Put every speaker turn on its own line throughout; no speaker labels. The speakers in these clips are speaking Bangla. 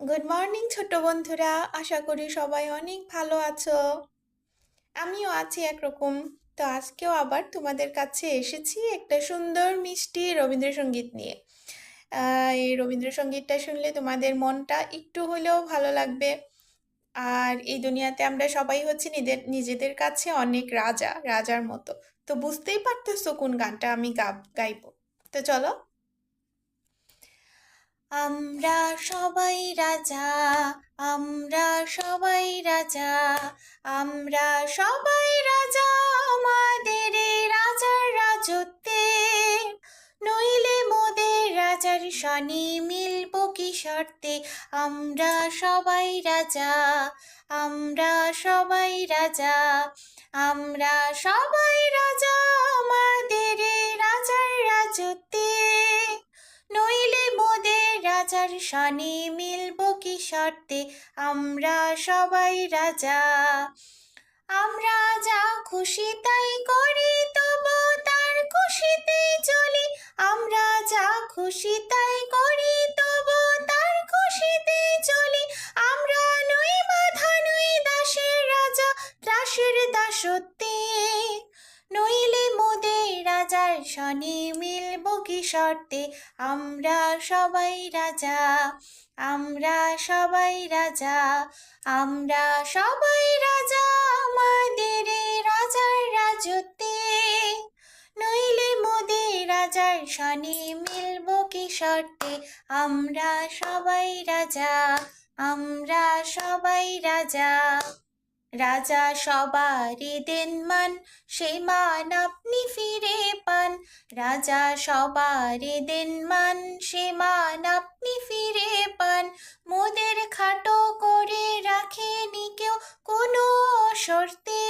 গুড মর্নিং ছোট বন্ধুরা। আশা করি সবাই অনেক ভালো আছো। আমিও আছি একরকম। তো আজকেও আবার তোমাদের কাছে এসেছি একটা সুন্দর মিষ্টি রবীন্দ্রসঙ্গীত নিয়ে। এই রবীন্দ্রসঙ্গীতটা শুনলে তোমাদের মনটা একটু হলেও ভালো লাগবে। আর এই দুনিয়াতে আমরা সবাই হচ্ছে নিজেদের নিজেদের কাছে অনেক রাজা, রাজার মতো। তো বুঝতেই পারতেছো কোন গানটা আমি গাব, গাইবো। তো চলো। আমরা সবাই রাজা, আমরা সবাই রাজা, আমরা সবাই রাজা আমাদের রাজার রাজত্বে। নইলে মোদের রাজার শনি মিলব কি শর্তে? আমরা সবাই রাজা, আমরা সবাই রাজা, আমরা সবাই রাজা আমাদের শনি মিলব কি শর্তে? আমরা সবাই রাজা। আমরা যা খুশি তাই করি, তবু তার খুশিতেই চলি। আমরা যা খুশি তাই করি, তবু তার খুশিতেই চলি। আমরা নই বাধা, নই দাসের রাজা দাসের দাসত্বে। নইলে রাজার শনি মিলব কি শর্তে? আমরা সবাই রাজা, আমরা সবাই রাজা, আমরা সবাই রাজা আমাদের রাজার রাজত্বে। নইলে মোদের রাজার শনি মিলব কি শর্তে? আমরা সবাই রাজা, আমরা সবাই রাজা। রাজা সবারই দেন মান, সে মান আপনি ফিরে পান। রাজা সবারই দেন মান, সে মান আপনি ফিরে পান। মোদের খাটো করে রাখেনি কেউ কোনো শর্তে।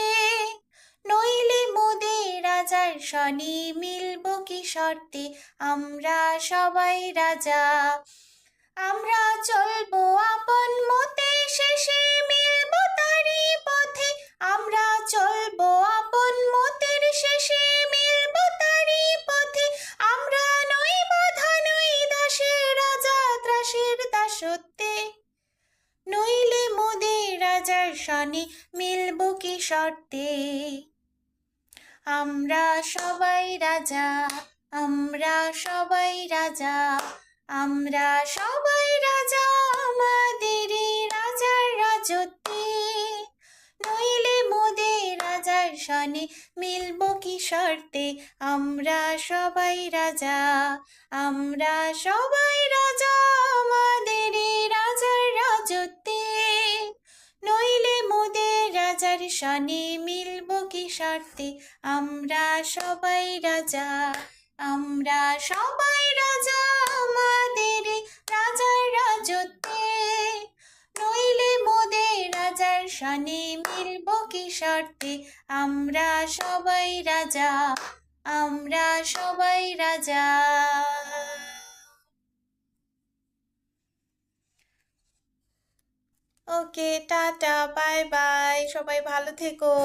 নইলে মোদের রাজার শনি মিলব কি শর্তে? আমরা সবাই রাজা, আমরা ত্রাসের দাসত্বে। নইলে মোদের রাজার শনি মিলব কি শর্তে? আমরা সবাই রাজা, আমরা সবাই রাজা, আমরা সবাই রাজার শনি মিলব কি শর্তে? আমরা সবাই রাজা, আমরা সবাই রাজা, আমাদের রাজার রাজত্বে। নইলে মোদের রাজার শনি মিলব কি শর্তে? আমরা সবাই রাজা, আমরা সবাই রাজা, আমাদের রাজার শনি মিলব কি শর্তে আমরা সবাই রাজা, আমরা সবাই রাজা। ওকে, টাটা, বাই বাই, সবাই ভালো থেকো।